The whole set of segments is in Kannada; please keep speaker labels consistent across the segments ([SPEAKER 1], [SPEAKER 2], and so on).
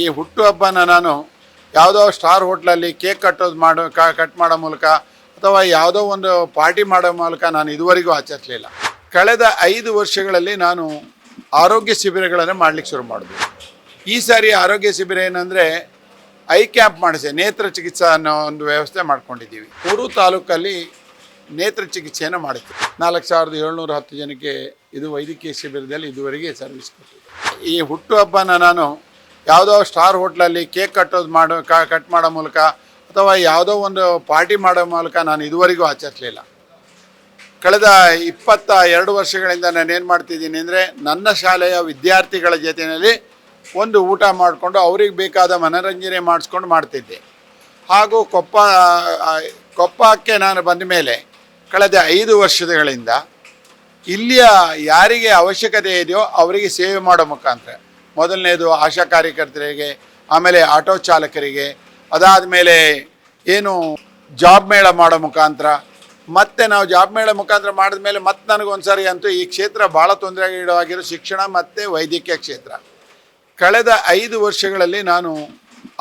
[SPEAKER 1] ಈ ಹುಟ್ಟುಹಬ್ಬನ ನಾನು ಯಾವುದೋ ಸ್ಟಾರ್ ಹೋಟ್ಲಲ್ಲಿ ಕೇಕ್ ಕಟ್ಟೋದು ಮಾಡೋ ಕಟ್ ಮಾಡೋ ಮೂಲಕ ಅಥವಾ ಯಾವುದೋ ಒಂದು ಪಾರ್ಟಿ ಮಾಡೋ ಮೂಲಕ ನಾನು ಇದುವರೆಗೂ ಆಚರಿಸಲಿಲ್ಲ. ಕಳೆದ ಐದು ವರ್ಷಗಳಲ್ಲಿ ನಾನು ಆರೋಗ್ಯ ಶಿಬಿರಗಳನ್ನು ಮಾಡಲಿಕ್ಕೆ ಶುರು ಮಾಡಿದೆ. ಈ ಸಾರಿ ಆರೋಗ್ಯ ಶಿಬಿರ ಏನಂದರೆ ಐ ಕ್ಯಾಂಪ್ ಮಾಡಿಸಿ ನೇತ್ರ ಚಿಕಿತ್ಸೆ ಅನ್ನೋ ಒಂದು ವ್ಯವಸ್ಥೆ ಮಾಡ್ಕೊಂಡಿದ್ದೀವಿ. ಮೂರು ತಾಲೂಕಲ್ಲಿ ನೇತ್ರ ಚಿಕಿತ್ಸೆಯನ್ನು ಮಾಡುತ್ತೀವಿ ನಾಲ್ಕು ಸಾವಿರದ ಏಳ್ನೂರ ಹತ್ತು ಜನಕ್ಕೆ ಇದು ವೈದ್ಯಕೀಯ ಶಿಬಿರದಲ್ಲಿ ಇದುವರೆಗೆ ಸರ್ವಿಸ್ ಕೊಟ್ಟಿದೆ. ಈ ಹುಟ್ಟುಹಬ್ಬನ ನಾನು ಯಾವುದೋ ಸ್ಟಾರ್ ಹೋಟ್ಲಲ್ಲಿ ಕೇಕ್ ಕಟ್ಟೋದು ಮಾಡೋ ಕಟ್ ಮಾಡೋ ಮೂಲಕ ಅಥವಾ ಯಾವುದೋ ಒಂದು ಪಾರ್ಟಿ ಮಾಡೋ ಮೂಲಕ ನಾನು ಇದುವರೆಗೂ ಆಚರಿಸಲಿಲ್ಲ. ಕಳೆದ ಇಪ್ಪತ್ತ ಎರಡು ವರ್ಷಗಳಿಂದ ನಾನು ಏನು ಮಾಡ್ತಿದ್ದೀನಿ ಅಂದರೆ ನನ್ನ ಶಾಲೆಯ ವಿದ್ಯಾರ್ಥಿಗಳ ಜೊತೆಯಲ್ಲಿ ಒಂದು ಊಟ ಮಾಡಿಕೊಂಡು ಅವ್ರಿಗೆ ಬೇಕಾದ ಮನರಂಜನೆ ಮಾಡಿಸ್ಕೊಂಡು ಮಾಡ್ತಿದ್ದೆ. ಹಾಗೂ ಕೊಪ್ಪ ಕೊಪ್ಪಕ್ಕೆ ನಾನು ಬಂದ ಮೇಲೆ ಕಳೆದ ಐದು ವರ್ಷಗಳಿಂದ ಇಲ್ಲಿಯ ಯಾರಿಗೆ ಅವಶ್ಯಕತೆ ಇದೆಯೋ ಅವರಿಗೆ ಸೇವೆ ಮಾಡೋ ಮುಖಾಂತರ. ಮೊದಲನೇದು ಆಶಾ ಕಾರ್ಯಕರ್ತರಿಗೆ, ಆಮೇಲೆ ಆಟೋ ಚಾಲಕರಿಗೆ, ಅದಾದ ಮೇಲೆ ಏನು ಜಾಬ್ ಮೇಳ ಮಾಡೋ ಮುಖಾಂತರ, ಮತ್ತೆ ನಾವು ಜಾಬ್ ಮೇಳ ಮುಖಾಂತರ ಮಾಡಿದ ಮೇಲೆ ಮತ್ತೆ ನನಗೊಂದ್ಸರಿ ಅಂತೂ ಈ ಕ್ಷೇತ್ರ ಭಾಳ ತೊಂದರೆಗೀಡಾಗಿರೋ ಶಿಕ್ಷಣ ಮತ್ತು ವೈದ್ಯಕೀಯ ಕ್ಷೇತ್ರ. ಕಳೆದ ಐದು ವರ್ಷಗಳಲ್ಲಿ ನಾನು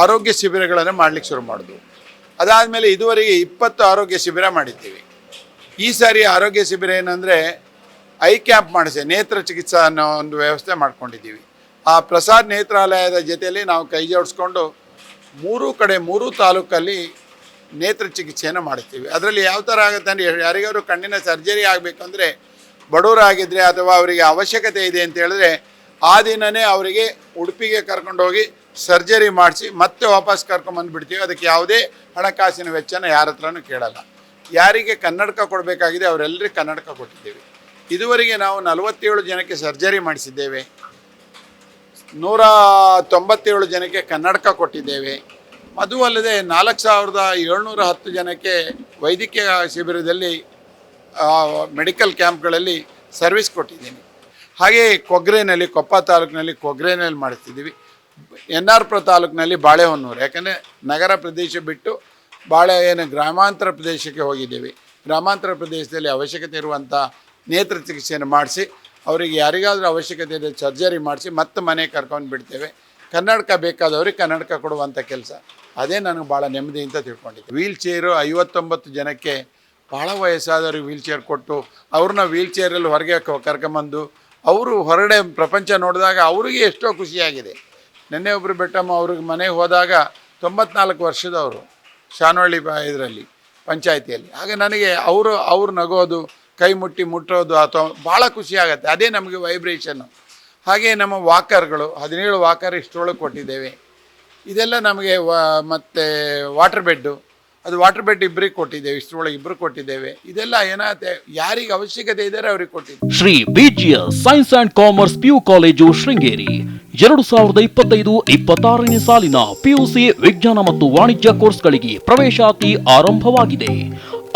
[SPEAKER 1] ಆರೋಗ್ಯ ಶಿಬಿರಗಳನ್ನು ಮಾಡಲಿಕ್ಕೆ ಶುರು ಮಾಡಿದ್ವು. ಅದಾದಮೇಲೆ ಇದುವರೆಗೆ ಇಪ್ಪತ್ತು ಆರೋಗ್ಯ ಶಿಬಿರ ಮಾಡಿದ್ದೀವಿ. ಈ ಸಾರಿ ಆರೋಗ್ಯ ಶಿಬಿರ ಏನಂದರೆ ಐ ಕ್ಯಾಂಪ್ ಮಾಡಿಸಿ, ನೇತ್ರ ಚಿಕಿತ್ಸಾ ಅನ್ನೋ ಒಂದು ವ್ಯವಸ್ಥೆ ಮಾಡ್ಕೊಂಡಿದ್ದೀವಿ. ಆ ಪ್ರಸಾದ್ ನೇತ್ರಾಲಯದ ಜೊತೆಯಲ್ಲಿ ನಾವು ಕೈ ಜೋಡಿಸ್ಕೊಂಡು ಮೂರೂ ಕಡೆ, ಮೂರೂ ತಾಲೂಕಲ್ಲಿ ನೇತ್ರ ಚಿಕಿತ್ಸೆಯನ್ನು ಮಾಡ್ತೀವಿ ಅದರಲ್ಲಿ ಯಾವ ಥರ ಆಗುತ್ತೆ ಅಂದರೆ ಯಾರಿಗಾದ್ರು ಕಣ್ಣಿನ ಸರ್ಜರಿ ಆಗಬೇಕಂದ್ರೆ ಬಡವರಾಗಿದ್ದರೆ ಅಥವಾ ಅವರಿಗೆ ಅವಶ್ಯಕತೆ ಇದೆ ಅಂತ ಹೇಳಿದ್ರೆ ಆ ದಿನವೇ ಅವರಿಗೆ ಉಡುಪಿಗೆ ಕರ್ಕೊಂಡೋಗಿ ಸರ್ಜರಿ ಮಾಡಿಸಿ ಮತ್ತೆ ವಾಪಸ್ ಕರ್ಕೊಂಬಂದುಬಿಡ್ತೀವಿ ಅದಕ್ಕೆ ಯಾವುದೇ ಹಣಕಾಸಿನ ವೆಚ್ಚನ ಯಾರ ಹತ್ರನೂ ಕೇಳಲ್ಲ. ಯಾರಿಗೆ ಕನ್ನಡಕ ಕೊಡಬೇಕಾಗಿದೆ ಅವರೆಲ್ಲರಿಗೂ ಕನ್ನಡಕ ಕೊಟ್ಟಿದ್ದೇವೆ. ಇದುವರೆಗೆ ನಾವು ನಲವತ್ತೇಳು ಜನಕ್ಕೆ ಸರ್ಜರಿ ಮಾಡಿಸಿದ್ದೇವೆ. ನೂರ ತೊಂಬತ್ತೇಳು ಜನಕ್ಕೆ ಕನ್ನಡಕ ಕೊಟ್ಟಿದ್ದೇವೆ. ಅದು ಅಲ್ಲದೆ ನಾಲ್ಕು ಸಾವಿರದ ಏಳ್ನೂರ ಹತ್ತು ಜನಕ್ಕೆ ವೈದ್ಯಕೀಯ ಶಿಬಿರದಲ್ಲಿ ಮೆಡಿಕಲ್ ಕ್ಯಾಂಪ್ಗಳಲ್ಲಿ ಸರ್ವಿಸ್ ಕೊಟ್ಟಿದ್ದೀನಿ. ಹಾಗೆಯೇ ಕೊಗ್ರೆನಲ್ಲಿ, ಕೊಪ್ಪ ತಾಲೂಕಿನಲ್ಲಿ ಕೊಗ್ರೆನಲ್ಲಿ ಮಾಡಿಸ್ತಿದ್ದೀವಿ. ಎನ್ ಆರ್ ಪುರ ತಾಲೂಕಿನಲ್ಲಿ ಬಾಳೆಹೊನ್ನೂರು, ಯಾಕಂದರೆ ನಗರ ಪ್ರದೇಶ ಬಿಟ್ಟು ಬಾಳೆ, ಏನು ಗ್ರಾಮಾಂತರ ಪ್ರದೇಶಕ್ಕೆ ಹೋಗಿದ್ದೀವಿ. ಗ್ರಾಮಾಂತರ ಪ್ರದೇಶದಲ್ಲಿ ಅವಶ್ಯಕತೆ ಇರುವಂಥ ನೇತ್ರ ಚಿಕಿತ್ಸೆಯನ್ನು ಮಾಡಿಸಿ ಅವರಿಗೆ ಯಾರಿಗಾದರೂ ಅವಶ್ಯಕತೆ ಇದೆ ಸರ್ಜರಿ ಮಾಡಿಸಿ ಮತ್ತೆ ಮನೆಗೆ ಕರ್ಕೊಂಡು ಬಿಡ್ತೇವೆ. ಕನ್ನಡಕ ಬೇಕಾದವ್ರಿಗೆ ಕನ್ನಡಕ ಕೊಡುವಂಥ ಕೆಲಸ. ಅದೇ ನನಗೆ ಭಾಳ ನೆಮ್ಮದಿ ಅಂತ ತಿಳ್ಕೊಂಡಿದ್ದೆ. ವೀಲ್ ಚೇರು ಐವತ್ತೊಂಬತ್ತು ಜನಕ್ಕೆ ಭಾಳ ವಯಸ್ಸಾದವ್ರಿಗೆ ವೀಲ್ ಚೇರ್ ಕೊಟ್ಟು ಅವ್ರನ್ನ ವೀಲ್ ಚೇರಲ್ಲಿ ಹೊರಗೆ ಕರ್ಕೊಂಬಂದು ಅವರು ಹೊರಗಡೆ ಪ್ರಪಂಚ ನೋಡಿದಾಗ ಅವರಿಗೆ ಎಷ್ಟೋ ಖುಷಿಯಾಗಿದೆ. ನಿನ್ನೆ ಒಬ್ಬರು ಬೆಟ್ಟಮ್ಮ ಅವ್ರಿಗೆ ಮನೆಗೆ ಹೋದಾಗ ತೊಂಬತ್ನಾಲ್ಕು ವರ್ಷದವರು ಶಾನವಳ್ಳಿ ಇದರಲ್ಲಿ, ಪಂಚಾಯಿತಿಯಲ್ಲಿ. ಆಗ ನನಗೆ ಅವರು, ಅವ್ರು ನಗೋದು ಕೈ ಮುಟ್ಟಿ ಮುಟ್ಟೋದು ಅಥವಾ ಭಾಳ ಖುಷಿ ಆಗುತ್ತೆ. ಅದೇ ನಮಗೆ ವೈಬ್ರೇಷನ್ನು ಹಾಗೆ ನಮ್ಮ ವಾಕರ್ಗಳು ಹದಿನೇಳು ವಾಕರ್ ಇಷ್ಟರೊಳಗೆ ಕೊಟ್ಟಿದ್ದೇವೆ. ಇದೆಲ್ಲ ನಮಗೆ ವ, ಮತ್ತು ವಾಟರ್ ಬೆಡ್ಡು ಅದು ವಾಟರ್ ಬೆಡ್ ಇಬ್ಬರಿಗೆ ಕೊಟ್ಟಿದ್ದೇವೆ, ಇಷ್ಟರೊಳಗೆ ಇಬ್ಬರು ಕೊಟ್ಟಿದ್ದೇವೆ. ಇದೆಲ್ಲ ಏನಾಗುತ್ತೆ, ಯಾರಿಗೆ ಅವಶ್ಯಕತೆ ಇದ್ದಾರೆ ಅವ್ರಿಗೆ ಕೊಟ್ಟಿದ್ದೇವೆ
[SPEAKER 2] Shri BGS science and commerce PU college Sringeri. ಎರಡು ಸಾವಿರದ ಇಪ್ಪತ್ತೈದು, ಇಪ್ಪತ್ತಾರನೇ ಸಾಲಿನ ಪಿಯುಸಿ ವಿಜ್ಞಾನ ಮತ್ತು ವಾಣಿಜ್ಯ ಕೋರ್ಸ್ಗಳಿಗೆ ಪ್ರವೇಶಾತಿ ಆರಂಭವಾಗಿದೆ.